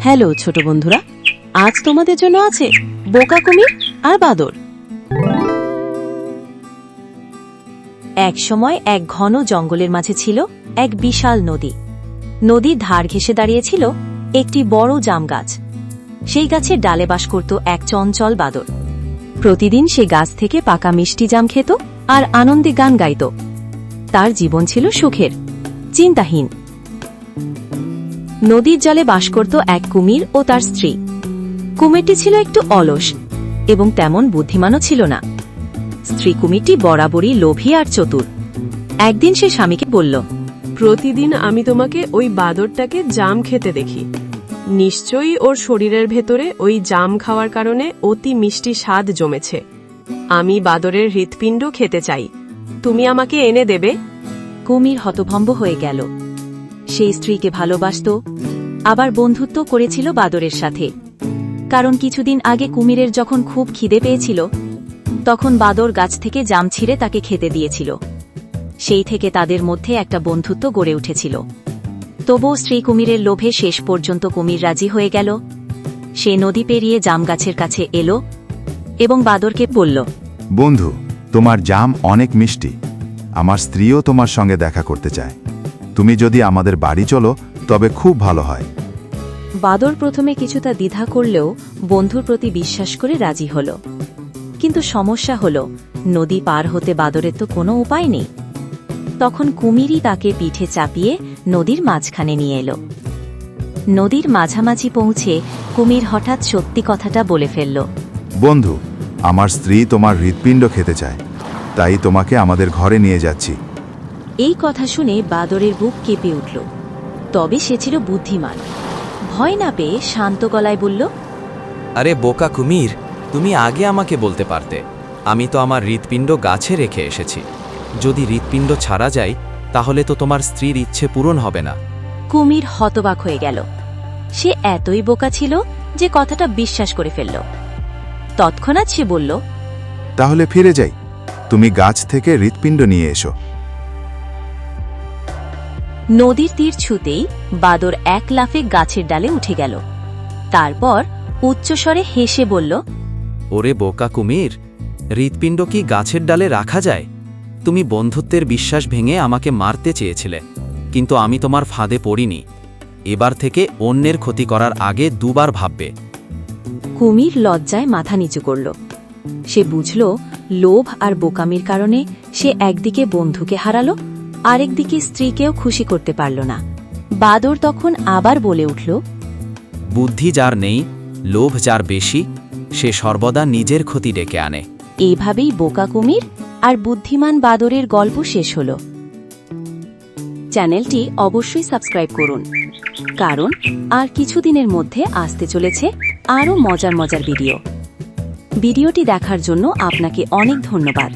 Hello, ছোট বন্ধুরা। আজ তোমাদের জন্য আছে বোকা কুমির আর বাদর। এক সময় এক ঘন জঙ্গলের মাঝে ছিল এক বিশাল নদী। নদীর ধার ঘেসে দাঁড়িয়েছিল একটি বড় জাম গাছ। সেই গাছের ডালে বাস করত এক চঞ্চল বাদর। প্রতিদিন সে গাছ থেকে পাকা মিষ্টি জাম খেত আর আনন্দে গান গাইত। তার জীবন ছিল সুখের, চিন্তাহীন। নদীর জলে বাস করত এক কুমির ও তার স্ত্রী। কুমিরটি ছিল একটু অলস এবং তেমন বুদ্ধিমানও ছিল না। স্ত্রী কুমিরটি বরাবরই লোভী আর চতুর। একদিন সে স্বামীকে বলল প্রতিদিন আমি তোমাকে ওই বাদরটাকে জাম খেতে দেখি। নিশ্চয়ই ওর শরীরের ভেতরে ওই জাম খাওয়ার কারণে অতি মিষ্টি স্বাদ জমেছে। আমি বাদরের হৃৎপিণ্ড খেতে চাই। তুমি আমাকে এনে দেবে। কুমির হতভম্ব হয়ে গেল। সেই স্ত্রীকে ভালোবাসত, আবার বন্ধুত্ব করেছিল বাদরের সাথে। কারণ কিছুদিন আগে কুমিরের যখন খুব খিদে পেয়েছিল, তখন বাদর গাছ থেকে জাম ছিঁড়ে তাকে খেতে দিয়েছিল। সেই থেকে তাদের মধ্যে একটা বন্ধুত্ব গড়ে উঠেছিল। তবুও স্ত্রী কুমিরের লোভে শেষ পর্যন্ত কুমির রাজি হয়ে গেল। সে নদী পেরিয়ে জাম গাছের কাছে এলো এবং বাদরকে বলল, বন্ধু, তোমার জাম অনেক মিষ্টি। আমার স্ত্রীও তোমার সঙ্গে দেখা করতে চায়। তুমি যদি আমাদের বাড়ি চলো তবে খুব ভালো হয়। বাদর প্রথমে কিছুটা দ্বিধা করলেও বন্ধুর প্রতি বিশ্বাস করে রাজি হল। কিন্তু সমস্যা হল নদী পার হতে বাদরের তো কোনো উপায় নেই। তখন কুমিরই তাকে পিঠে চাপিয়ে নদীর মাঝখানে নিয়ে এলো। নদীর মাঝামাঝি পৌঁছে কুমির হঠাৎ সত্যি কথাটা বলে ফেলল। বন্ধু আমার স্ত্রী তোমার হৃৎপিণ্ড খেতে চায়। তাই তোমাকে আমাদের ঘরে নিয়ে যাচ্ছি। এই কথা শুনে বাদরের বুক কেঁপে উঠল। তবে সে ছিল বুদ্ধিমান। ভয় না পেয়ে শান্ত গলায় বলল আরে বোকা কুমির তুমি আগে আমাকে বলতে পারতে। আমি তো আমার হৃৎপিণ্ড গাছে রেখে এসেছি। যদি হৃৎপিণ্ড ছাড়া যায় তাহলে তো তোমার স্ত্রীর ইচ্ছে পূরণ হবে না। কুমির হতবাক হয়ে গেল। সে এতই বোকা ছিল যে কথাটা বিশ্বাস করে ফেলল। তৎক্ষণাৎ সে বলল তাহলে ফিরে যাই। তুমি গাছ থেকে হৃৎপিণ্ড নিয়ে এসো। নদীর তীর ছুতেই বাদর এক লাফে গাছের ডালে উঠে গেল। তারপর উচ্চস্বরে হেসে বলল ওরে বোকা কুমির হৃৎপিণ্ড কি গাছের ডালে রাখা যায়? তুমি বন্ধুত্বের বিশ্বাস ভেঙে আমাকে মারতে চেয়েছিলে কিন্তু আমি তোমার ফাঁদে পড়িনি। এবার থেকে অন্যের ক্ষতি করার আগে দুবার ভাববে। কুমির লজ্জায় মাথা নিচু করল। সে বুঝল লোভ আর বোকামির কারণে সে একদিকে বন্ধুকে হারালো আরেকদিকে স্ত্রীকেও খুশি করতে পারল না। বাদর তখন আবার বলে উঠল বুদ্ধি যার নেই লোভ যার বেশি সে সর্বদা নিজের ক্ষতি ডেকে আনে। এইভাবেই বোকা কুমির আর বুদ্ধিমান বাদরের গল্প শেষ হল। চ্যানেলটি অবশ্যই সাবস্ক্রাইব করুন কারণ আর কিছুদিনের মধ্যে আসতে চলেছে আরও মজার মজার ভিডিও। ভিডিওটি দেখার জন্য আপনাকে অনেক ধন্যবাদ।